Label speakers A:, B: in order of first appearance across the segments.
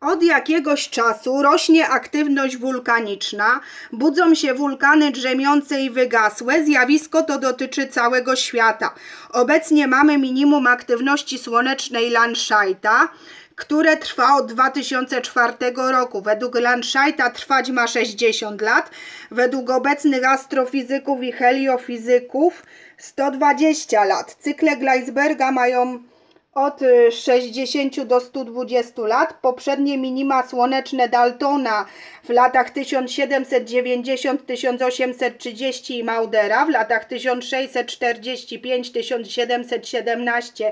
A: Od jakiegoś czasu rośnie aktywność wulkaniczna, budzą się wulkany drzemiące i wygasłe. Zjawisko to dotyczy całego świata. Obecnie mamy minimum aktywności słonecznej Landscheita, które trwa od 2004 roku. Według Landscheita trwać ma 60 lat, według obecnych astrofizyków i heliofizyków 120 lat. Cykle Gleisberga mają od y, 60 do 120 lat. Poprzednie minima słoneczne Daltona w latach 1790-1830 i Maudera w latach 1645-1717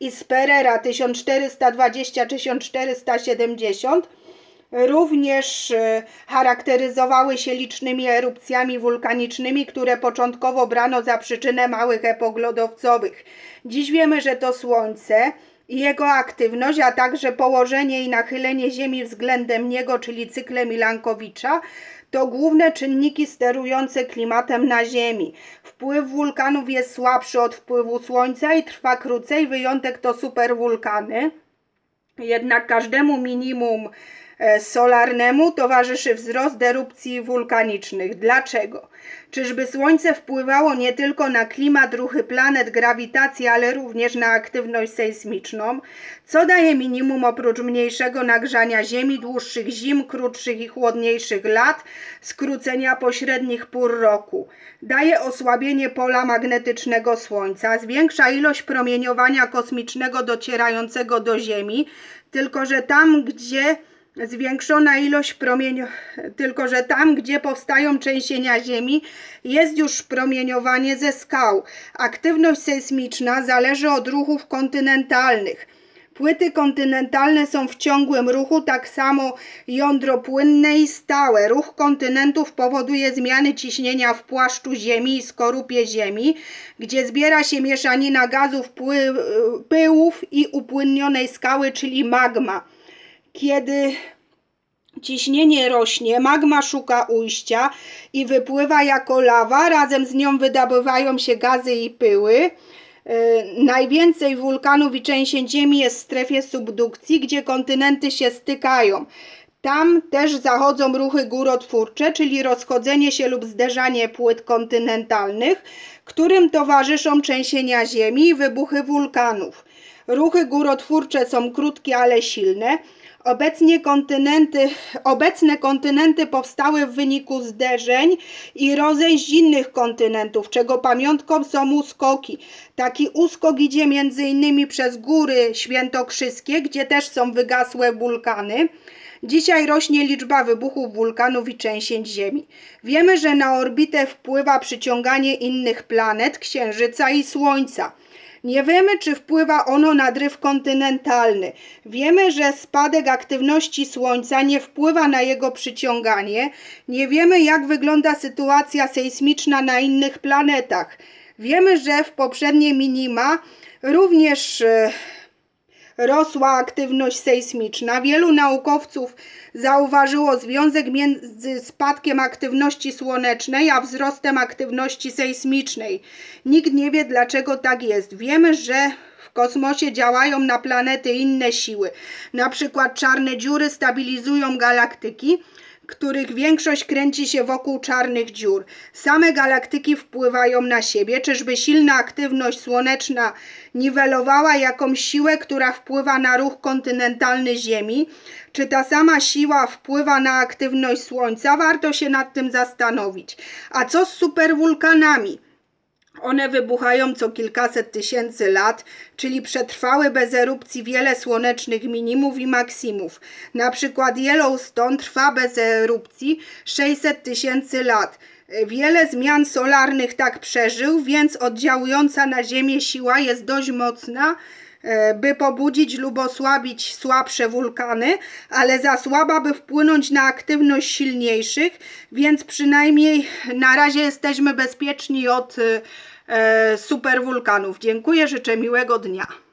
A: i Sperera 1420-1470 również e, charakteryzowały się licznymi erupcjami wulkanicznymi, które początkowo brano za przyczynę małych epok lodowcowych. Dziś wiemy, że to Słońce i jego aktywność, a także położenie i nachylenie Ziemi względem niego, czyli cykle Milankowicza, to główne czynniki sterujące klimatem na Ziemi. Wpływ wulkanów jest słabszy od wpływu Słońca i trwa krócej. Wyjątek to superwulkany. Jednak każdemu minimum solarnemu towarzyszy wzrost erupcji wulkanicznych. Dlaczego? Czyżby Słońce wpływało nie tylko na klimat, ruchy planet, grawitację, ale również na aktywność sejsmiczną? Co daje minimum oprócz mniejszego nagrzania Ziemi, dłuższych zim, krótszych i chłodniejszych lat, skrócenia pośrednich pór roku? Daje osłabienie pola magnetycznego Słońca, zwiększa ilość promieniowania kosmicznego docierającego do Ziemi, tylko że tam, gdzie zwiększona ilość promieniowania, tylko że tam, gdzie powstają trzęsienia ziemi, jest już promieniowanie ze skał. Aktywność sejsmiczna zależy od ruchów kontynentalnych. Płyty kontynentalne są w ciągłym ruchu, tak samo jądro płynne i stałe. Ruch kontynentów powoduje zmiany ciśnienia w płaszczu Ziemi i skorupie Ziemi, gdzie zbiera się mieszanina gazów, pyłów i upłynnionej skały, czyli magma. Kiedy ciśnienie rośnie, magma szuka ujścia i wypływa jako lawa, razem z nią wydobywają się gazy i pyły. Yy, Najwięcej wulkanów i trzęsień ziemi jest w strefie subdukcji, gdzie kontynenty się stykają. Tam też zachodzą ruchy górotwórcze, czyli rozchodzenie się lub zderzanie płyt kontynentalnych, którym towarzyszą trzęsienia ziemi i wybuchy wulkanów. Ruchy górotwórcze są krótkie, ale silne. Obecnie kontynenty, obecne kontynenty powstały w wyniku zderzeń i rozejść innych kontynentów, czego pamiątką są uskoki. Taki uskok idzie m.in. przez góry świętokrzyskie, gdzie też są wygasłe wulkany. Dzisiaj rośnie liczba wybuchów wulkanów i trzęsień Ziemi. Wiemy, że na orbitę wpływa przyciąganie innych planet, Księżyca i Słońca. Nie wiemy, czy wpływa ono na dryf kontynentalny. Wiemy, że spadek aktywności Słońca nie wpływa na jego przyciąganie. Nie wiemy, jak wygląda sytuacja sejsmiczna na innych planetach. Wiemy, że w poprzednie minima również e, rosła aktywność sejsmiczna. Wielu naukowców zauważyło związek między spadkiem aktywności słonecznej a wzrostem aktywności sejsmicznej. Nikt nie wie, dlaczego tak jest. Wiemy, że w kosmosie działają na planety inne siły. Na przykład czarne dziury stabilizują galaktyki, których większość kręci się wokół czarnych dziur. Same galaktyki wpływają na siebie. Czyżby silna aktywność słoneczna niwelowała jakąś siłę, która wpływa na ruch kontynentalny Ziemi? Czy ta sama siła wpływa na aktywność Słońca? Warto się nad tym zastanowić. A co z superwulkanami? One wybuchają co kilkaset tysięcy lat, czyli przetrwały bez erupcji wiele słonecznych minimów i maksimów. Na przykład Yellowstone trwa bez erupcji 600 tysięcy lat. Wiele zmian solarnych tak przeżył, więc oddziałująca na Ziemię siła jest dość mocna, by pobudzić lub osłabić słabsze wulkany, ale za słaba, by wpłynąć na aktywność silniejszych, więc przynajmniej na razie jesteśmy bezpieczni od e, superwulkanów. Dziękuję, życzę miłego dnia.